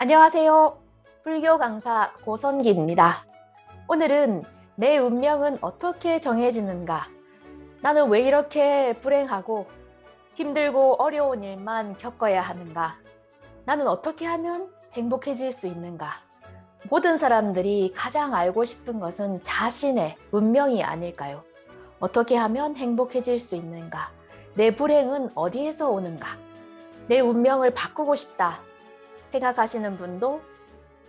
안녕하세요. 불교 강사 고선기입니다. 오늘은 내 운명은 어떻게 정해지는가? 나는 왜 이렇게 불행하고 힘들고 어려운 일만 겪어야 하는가? 나는 어떻게 하면 행복해질 수 있는가? 모든 사람들이 가장 알고 싶은 것은 자신의 운명이 아닐까요? 어떻게 하면 행복해질 수 있는가? 내 불행은 어디에서 오는가? 내 운명을 바꾸고 싶다. 생각하시는 분도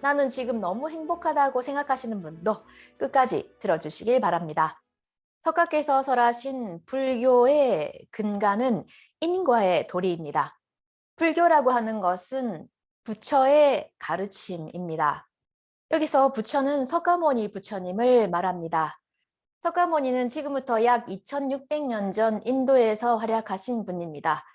나는 지금 너무 행복하다고 생각하시는 분도 끝까지 들어주시길 바랍니다. 석가께서 설하신 불교의 근간은 인과의 도리입니다. 불교라고 하는 것은 부처의 가르침입니다. 여기서 부처는 석가모니 부처님을 말합니다. 석가모니는 지금부터 약 2600년 전 인도에서 활약하신 분입니다.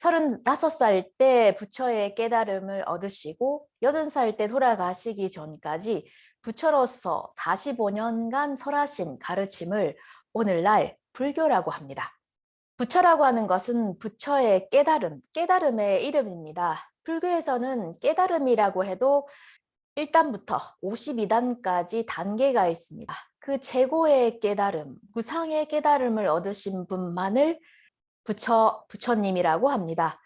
35살 때 부처의 깨달음을 얻으시고 80살 때 돌아가시기 전까지 부처로서 45년간 설하신 가르침을 오늘날 불교라고 합니다. 부처라고 하는 것은 부처의 깨달음, 깨달음의 이름입니다. 불교에서는 깨달음이라고 해도 1단부터 52단까지 단계가 있습니다. 그 최고의 깨달음, 무상의 깨달음을 얻으신 분만을 부처, 부처님이라고 합니다.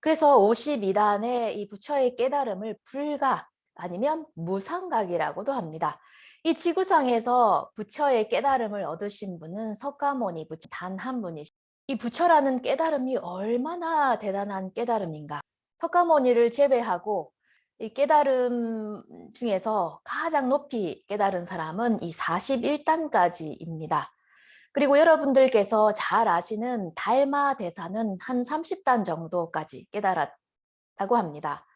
그래서 52단의 이 부처의 깨달음을 불각 아니면 무상각이라고도 합니다. 이 지구상에서 부처의 깨달음을 얻으신 분은 석가모니 부처 단 한 분이시. 이 부처라는 깨달음이 얼마나 대단한 깨달음인가. 석가모니를 제외하고 이 깨달음 중에서 가장 높이 깨달은 사람은 이 41단까지입니다. 그리고 여러분들께서 잘 아시는 달마 대사는 한 30단 정도까지 깨달았다고 합니다.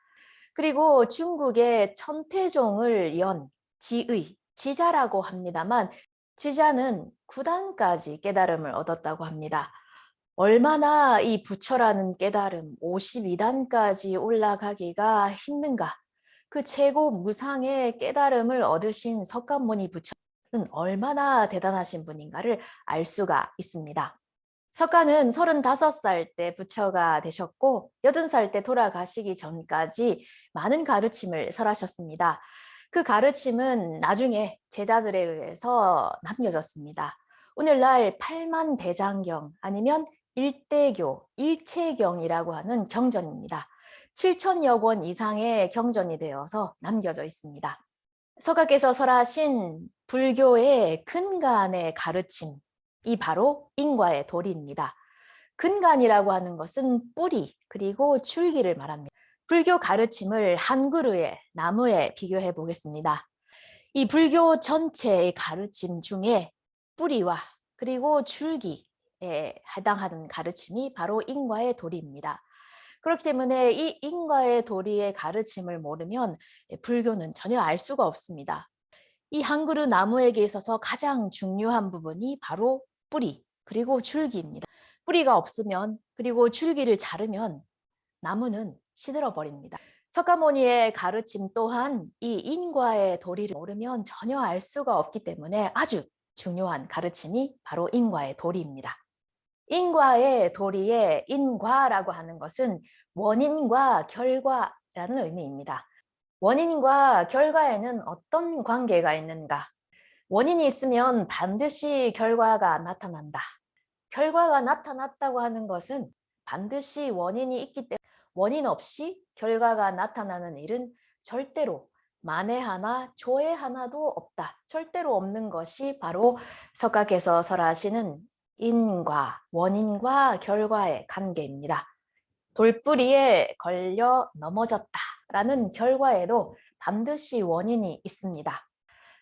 그리고 중국의 천태종을 연 지의, 지자라고 합니다만 지자는 9단까지 깨달음을 얻었다고 합니다. 얼마나 이 부처라는 깨달음 52단까지 올라가기가 힘든가? 그 최고 무상의 깨달음을 얻으신 석가모니 부처 는 얼마나 대단하신 분인가를 알 수가 있습니다. 석가는 35살 때 부처가 되셨고 80살 때 돌아가시기 전까지 많은 가르침을 설하셨습니다. 그 가르침은 나중에 제자들에 의해서 남겨졌습니다. 오늘날 8만 대장경 아니면 일대교, 일체경이라고 하는 경전입니다. 7천여 권 이상의 경전이 되어서 남겨져 있습니다. 서가께서 설하신 불교의 근간의 가르침, 이 바로 인과의 도리입니다. 근간이라고 하는 것은 뿌리 그리고 줄기를 말합니다. 불교 가르침을 한 그루의 나무에 비교해 보겠습니다. 이 불교 전체의 가르침 중에 뿌리와 그리고 줄기에 해당하는 가르침이 바로 인과의 도리입니다. 그렇기 때문에 이 인과의 도리의 가르침을 모르면 불교는 전혀 알 수가 없습니다. 이 한 그루 나무에게 있어서 가장 중요한 부분이 바로 뿌리 그리고 줄기입니다. 뿌리가 없으면 그리고 줄기를 자르면 나무는 시들어 버립니다. 석가모니의 가르침 또한 이 인과의 도리를 모르면 전혀 알 수가 없기 때문에 아주 중요한 가르침이 바로 인과의 도리입니다. 인과의 도리에 인과라고 하는 것은 원인과 결과라는 의미입니다. 원인과 결과에는 어떤 관계가 있는가? 원인이 있으면 반드시 결과가 나타난다. 결과가 나타났다고 하는 것은 반드시 원인이 있기 때문에 원인 없이 결과가 나타나는 일은 절대로 만에 하나, 조에 하나도 없다. 절대로 없는 것이 바로 석가께서 설하시는 인과, 원인과 결과의 관계입니다. 돌뿌리에 걸려 넘어졌다 라는 결과에도 반드시 원인이 있습니다.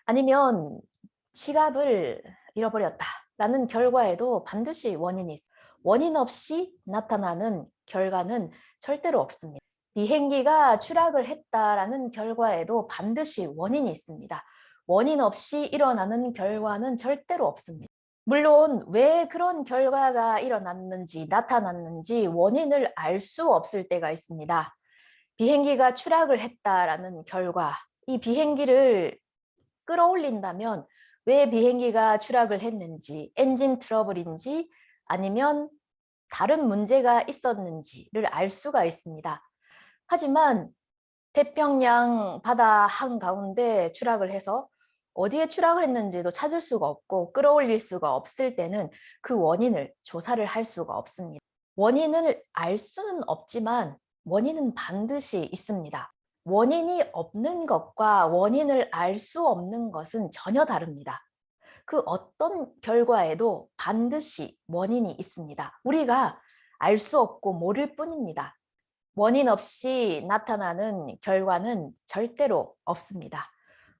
아니면 지갑을 잃어버렸다 라는 결과에도 반드시 원인이 있습니다. 원인 없이 나타나는 결과는 절대로 없습니다. 비행기가 추락을 했다라는 결과에도 반드시 원인이 있습니다. 원인 없이 일어나는 결과는 절대로 없습니다. 물론 왜 그런 결과가 일어났는지 나타났는지 원인을 알 수 없을 때가 있습니다. 비행기가 추락을 했다라는 결과, 이 비행기를 끌어올린다면 왜 비행기가 추락을 했는지, 엔진 트러블인지 아니면 다른 문제가 있었는지를 알 수가 있습니다. 하지만 태평양 바다 한가운데 추락을 해서 어디에 추락을 했는지도 찾을 수가 없고 끌어올릴 수가 없을 때는 그 원인을 조사를 할 수가 없습니다. 원인을 알 수는 없지만 원인은 반드시 있습니다. 원인이 없는 것과 원인을 알 수 없는 것은 전혀 다릅니다. 그 어떤 결과에도 반드시 원인이 있습니다. 우리가 알 수 없고 모를 뿐입니다. 원인 없이 나타나는 결과는 절대로 없습니다.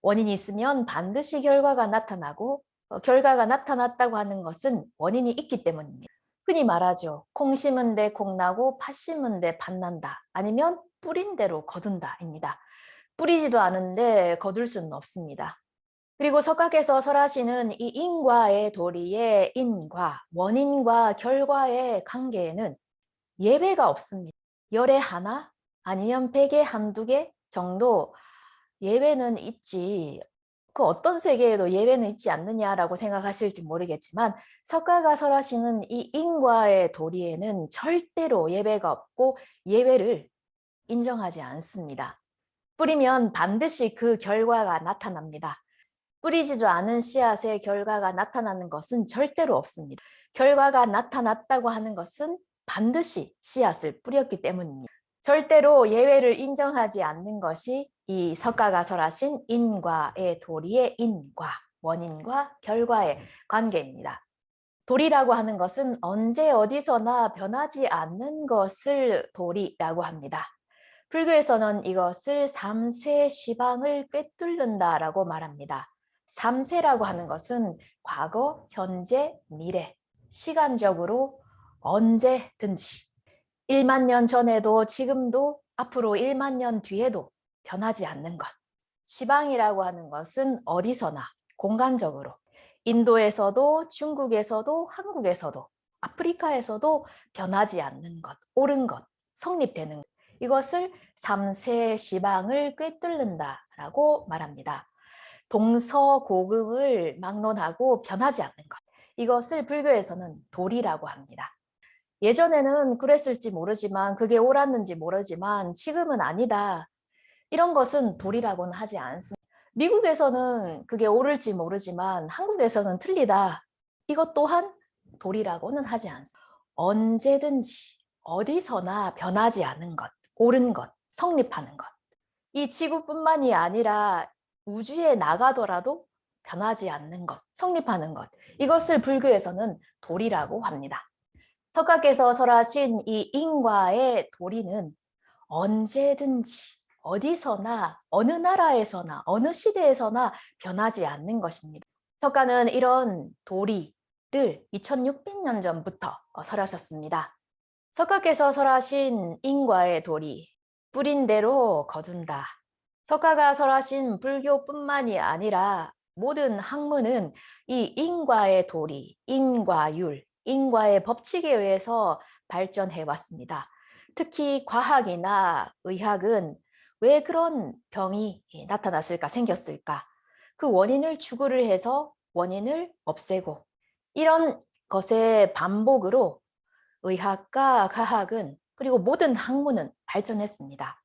원인이 있으면 반드시 결과가 나타나고 어, 결과가 나타났다고 하는 것은 원인이 있기 때문입니다. 흔히 말하죠. 콩 심은 데 콩 나고 팥 심은 데 팥 난다. 아니면 뿌린 대로 거둔다입니다. 뿌리지도 않은데 거둘 수는 없습니다. 그리고 석학에서 설하시는 이 인과의 도리의 인과, 원인과 결과의 관계에는 예외가 없습니다. 열에 하나 아니면 백에 한두 개 정도 예외는 있지. 그 어떤 세계에도 예외는 있지 않느냐라고 생각하실지 모르겠지만 석가가 설하시는 이 인과의 도리에는 절대로 예외가 없고 예외를 인정하지 않습니다. 뿌리면 반드시 그 결과가 나타납니다. 뿌리지도 않은 씨앗의 결과가 나타나는 것은 절대로 없습니다. 결과가 나타났다고 하는 것은 반드시 씨앗을 뿌렸기 때문입니다. 절대로 예외를 인정하지 않는 것이 이 석가가 설하신 인과의 도리의 인과, 원인과 결과의 관계입니다. 도리라고 하는 것은 언제 어디서나 변하지 않는 것을 도리라고 합니다. 불교에서는 이것을 삼세 시방을 꿰뚫는다라고 말합니다. 삼세라고 하는 것은 과거, 현재, 미래, 시간적으로 언제든지 1만 년 전에도 지금도 앞으로 1만 년 뒤에도 변하지 않는 것. 시방이라고 하는 것은 어디서나 공간적으로 인도에서도 중국에서도 한국에서도 아프리카에서도 변하지 않는 것, 옳은 것, 성립되는 것. 이것을 삼세 시방을 꿰뚫는다라고 말합니다. 동서고금을 막론하고 변하지 않는 것. 이것을 불교에서는 도리라고 합니다. 예전에는 그랬을지 모르지만 그게 옳았는지 모르지만 지금은 아니다. 이런 것은 도리라고는 하지 않습니다. 미국에서는 그게 옳을지 모르지만 한국에서는 틀리다. 이것 또한 도리라고는 하지 않습니다. 언제든지 어디서나 변하지 않은 것, 옳은 것, 성립하는 것. 이 지구뿐만이 아니라 우주에 나가더라도 변하지 않는 것, 성립하는 것. 이것을 불교에서는 도리라고 합니다. 석가께서 설하신 이 인과의 도리는 언제든지 어디서나 어느 나라에서나 어느 시대에서나 변하지 않는 것입니다. 석가는 이런 도리를 2600년 전부터 설하셨습니다. 석가께서 설하신 인과의 도리, 뿌린 대로 거둔다. 석가가 설하신 불교뿐만이 아니라 모든 학문은 이 인과의 도리, 인과율, 인과의 법칙에 의해서 발전해 왔습니다. 특히 과학이나 의학은 왜 그런 병이 나타났을까, 생겼을까? 그 원인을 추구를 해서 원인을 없애고 이런 것의 반복으로 의학과 과학은 그리고 모든 학문은 발전했습니다.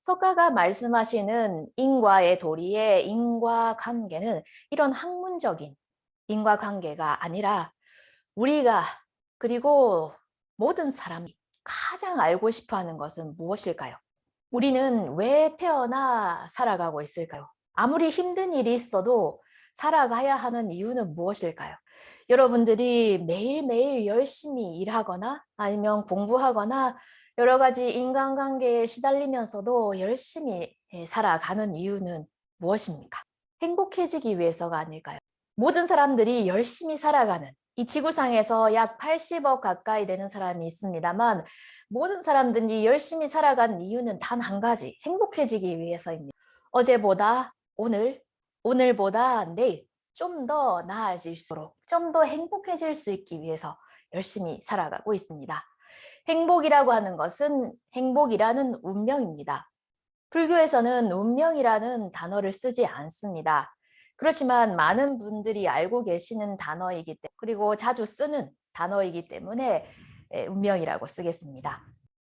석가가 말씀하시는 인과의 도리의 인과관계는 이런 학문적인 인과관계가 아니라 우리가 그리고 모든 사람이 가장 알고 싶어 하는 것은 무엇일까요? 우리는 왜 태어나 살아가고 있을까요? 아무리 힘든 일이 있어도 살아가야 하는 이유는 무엇일까요? 여러분들이 매일매일 열심히 일하거나 아니면 공부하거나 여러 가지 인간관계에 시달리면서도 열심히 예, 살아가는 이유는 무엇입니까? 행복해지기 위해서가 아닐까요? 모든 사람들이 열심히 살아가는 이 지구상에서 약 80억 가까이 되는 사람이 있습니다만 모든 사람들이 열심히 살아간 이유는 단 한 가지 행복해지기 위해서입니다. 어제보다 오늘, 오늘보다 내일 좀 더 나아질수록 좀 더 행복해질 수 있기 위해서 열심히 살아가고 있습니다. 행복이라고 하는 것은 행복이라는 운명입니다. 불교에서는 운명이라는 단어를 쓰지 않습니다. 그렇지만 많은 분들이 알고 계시는 단어이기 때문에 그리고 자주 쓰는 단어이기 때문에 운명이라고 쓰겠습니다.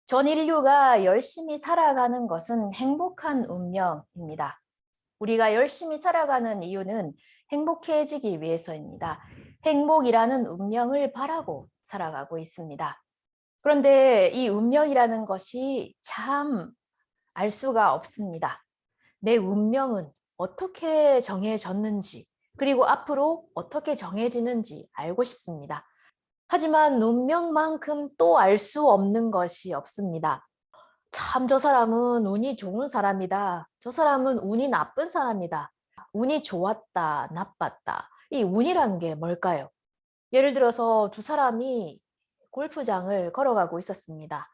전 인류가 열심히 살아가는 것은 행복한 운명입니다. 우리가 열심히 살아가는 이유는 행복해지기 위해서입니다. 행복이라는 운명을 바라고 살아가고 있습니다. 그런데 이 운명이라는 것이 참 알 수가 없습니다. 내 운명은 어떻게 정해졌는지, 그리고 앞으로 어떻게 정해지는지 알고 싶습니다. 하지만 운명만큼 또 알 수 없는 것이 없습니다. 참, 저 사람은 운이 좋은 사람이다. 저 사람은 운이 나쁜 사람이다. 운이 좋았다, 나빴다. 이 운이라는 게 뭘까요? 예를 들어서 두 사람이 골프장을 걸어가고 있었습니다.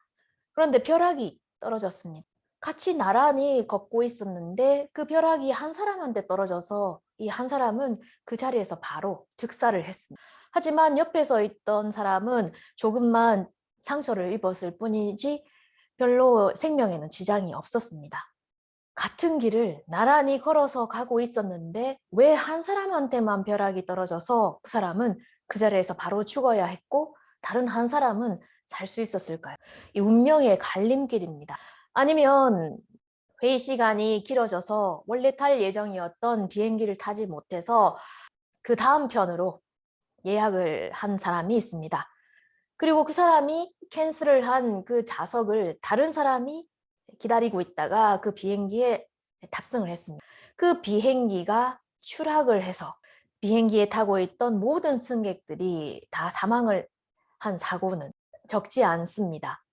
그런데 벼락이 떨어졌습니다. 같이 나란히 걷고 있었는데 그 벼락이 한 사람한테 떨어져서 이 한 사람은 그 자리에서 바로 즉사를 했습니다. 하지만 옆에서 있던 사람은 조금만 상처를 입었을 뿐이지 별로 생명에는 지장이 없었습니다. 같은 길을 나란히 걸어서 가고 있었는데 왜 한 사람한테만 벼락이 떨어져서 그 사람은 그 자리에서 바로 죽어야 했고 다른 한 사람은 살 수 있었을까요? 이 운명의 갈림길입니다. 아니면 회의 시간이 길어져서 원래 탈 예정이었던 비행기를 타지 못해서 그 다음 편으로 예약을 한 사람이 있습니다. 그리고 그 사람이 캔슬을 한 그 좌석을 다른 사람이 기다리고 있다가 그 비행기에 탑승을 했습니다. 그 비행기가 추락을 해서 비행기에 타고 있던 모든 승객들이 다 사망을 한 사고는 적지 않습니다.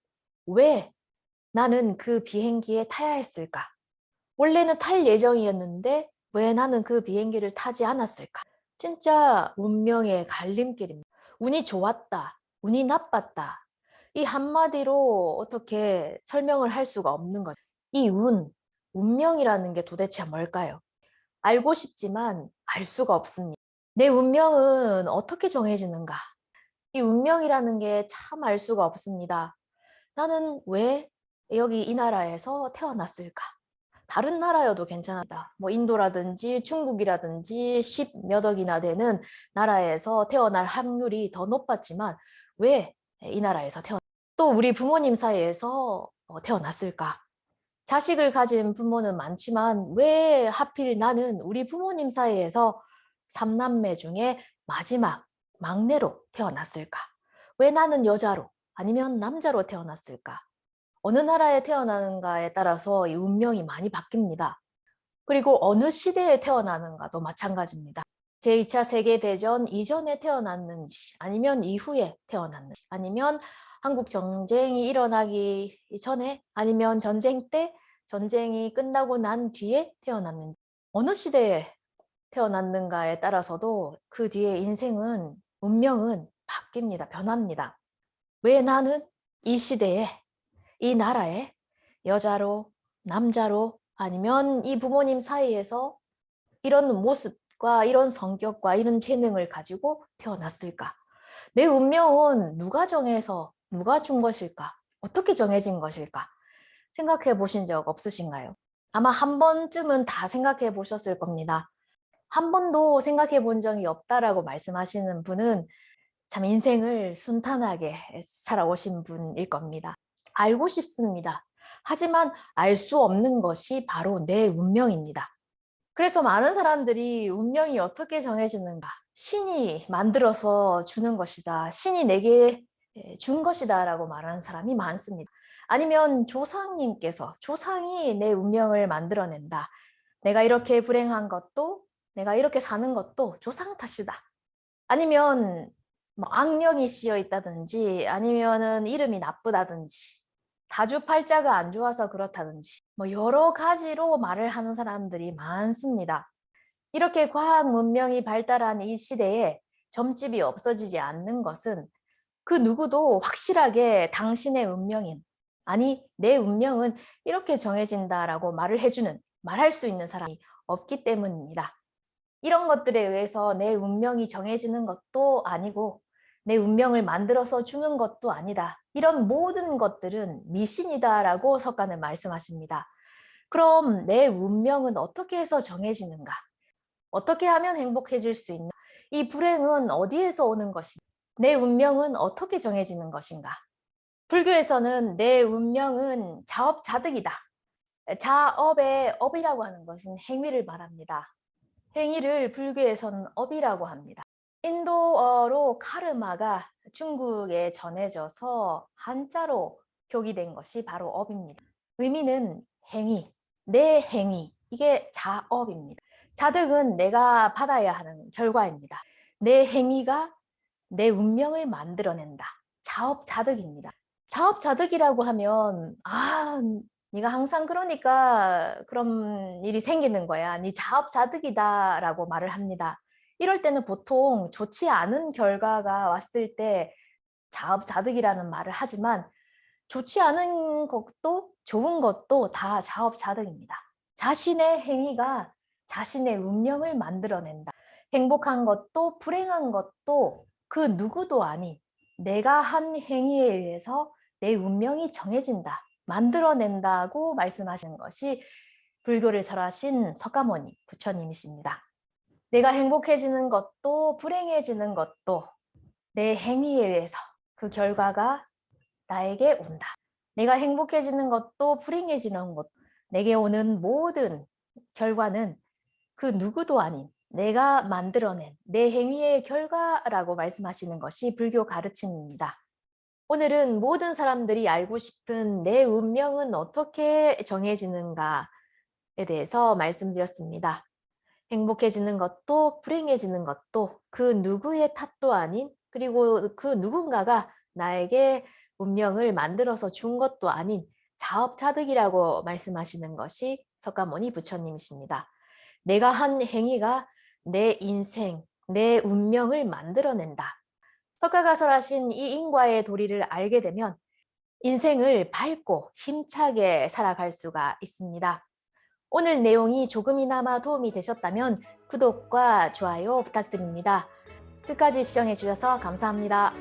왜 나는 그 비행기에 타야 했을까? 원래는 탈 예정이었는데 왜 나는 그 비행기를 타지 않았을까? 진짜 운명의 갈림길입니다. 운이 좋았다, 운이 나빴다. 이 한마디로 어떻게 설명을 할 수가 없는 것. 이 운, 운명이라는 게 도대체 뭘까요? 알고 싶지만 알 수가 없습니다. 내 운명은 어떻게 정해지는가? 이 운명이라는 게 참 알 수가 없습니다. 나는 왜 여기 이 나라에서 태어났을까? 다른 나라여도 괜찮다. 뭐 인도라든지 중국이라든지 10몇 억이나 되는 나라에서 태어날 확률이 더 높았지만 왜 이 나라에서 태어났 또 우리 부모님 사이에서 어, 태어났을까? 자식을 가진 부모는 많지만 왜 하필 나는 우리 부모님 사이에서 삼남매 중에 마지막 막내로 태어났을까? 왜 나는 여자로 아니면 남자로 태어났을까? 어느 나라에 태어나는가에 따라서 이 운명이 많이 바뀝니다. 그리고 어느 시대에 태어나는가도 마찬가지입니다. 제2차 세계대전 이전에 태어났는지 아니면 이후에 태어났는지 아니면 한국 전쟁이 일어나기 전에 아니면 전쟁 때 전쟁이 끝나고 난 뒤에 태어났는지 어느 시대에 태어났는가에 따라서도 그 뒤에 인생은 운명은 바뀝니다. 변합니다. 왜 나는 이 시대에 이 나라에 여자로 남자로 아니면 이 부모님 사이에서 이런 모습과 이런 성격과 이런 재능을 가지고 태어났을까? 내 운명은 누가 정해서 누가 준 것일까? 어떻게 정해진 것일까? 생각해 보신 적 없으신가요? 아마 한 번쯤은 다 생각해 보셨을 겁니다. 한 번도 생각해 본 적이 없다라고 말씀하시는 분은 참 인생을 순탄하게 살아오신 분일 겁니다. 알고 싶습니다. 하지만 알 수 없는 것이 바로 내 운명입니다. 그래서 많은 사람들이 운명이 어떻게 정해지는가? 신이 만들어서 주는 것이다. 신이 내게 준 것이다. 라고 말하는 사람이 많습니다. 아니면 조상님께서, 조상이 내 운명을 만들어낸다. 내가 이렇게 불행한 것도, 내가 이렇게 사는 것도 조상 탓이다. 아니면 뭐 악령이 씌어 있다든지, 아니면은 이름이 나쁘다든지, 사주팔자가 안 좋아서 그렇다든지 뭐 여러 가지로 말을 하는 사람들이 많습니다. 이렇게 과학 문명이 발달한 이 시대에 점집이 없어지지 않는 것은 그 누구도 확실하게 당신의 운명인 아니 내 운명은 이렇게 정해진다라고 말을 해주는 말할 수 있는 사람이 없기 때문입니다. 이런 것들에 의해서 내 운명이 정해지는 것도 아니고 내 운명을 만들어서 주는 것도 아니다. 이런 모든 것들은 미신이다라고 석가는 말씀하십니다. 그럼 내 운명은 어떻게 해서 정해지는가? 어떻게 하면 행복해질 수 있나? 이 불행은 어디에서 오는 것인가? 내 운명은 어떻게 정해지는 것인가? 불교에서는 내 운명은 자업자득이다. 자업의 업이라고 하는 것은 행위를 말합니다. 행위를 불교에서는 업이라고 합니다. 인도어로 카르마가 중국에 전해져서 한자로 표기된 것이 바로 업입니다. 의미는 행위, 내 행위, 이게 자업입니다. 자득은 내가 받아야 하는 결과입니다. 내 행위가 내 운명을 만들어낸다. 자업자득입니다. 자업자득이라고 하면 아, 네가 항상 그러니까 그런 일이 생기는 거야. 네 자업자득이다라고 말을 합니다. 이럴 때는 보통 좋지 않은 결과가 왔을 때 자업자득이라는 말을 하지만 좋지 않은 것도 좋은 것도 다 자업자득입니다. 자신의 행위가 자신의 운명을 만들어낸다. 행복한 것도 불행한 것도 그 누구도 아닌 내가 한 행위에 의해서 내 운명이 정해진다. 만들어낸다고 말씀하시는 것이 불교를 설하신 석가모니 부처님이십니다. 내가 행복해지는 것도 불행해지는 것도 내 행위에 의해서 그 결과가 나에게 온다. 내가 행복해지는 것도 불행해지는 것, 내게 오는 모든 결과는 그 누구도 아닌 내가 만들어낸 내 행위의 결과라고 말씀하시는 것이 불교 가르침입니다. 오늘은 모든 사람들이 알고 싶은 내 운명은 어떻게 정해지는가에 대해서 말씀드렸습니다. 행복해지는 것도 불행해지는 것도 그 누구의 탓도 아닌 그리고 그 누군가가 나에게 운명을 만들어서 준 것도 아닌 자업자득이라고 말씀하시는 것이 석가모니 부처님이십니다. 내가 한 행위가 내 인생, 내 운명을 만들어낸다. 석가가설하신 이 인과의 도리를 알게 되면 인생을 밝고 힘차게 살아갈 수가 있습니다. 오늘 내용이 조금이나마 도움이 되셨다면 구독과 좋아요 부탁드립니다. 끝까지 시청해 주셔서 감사합니다.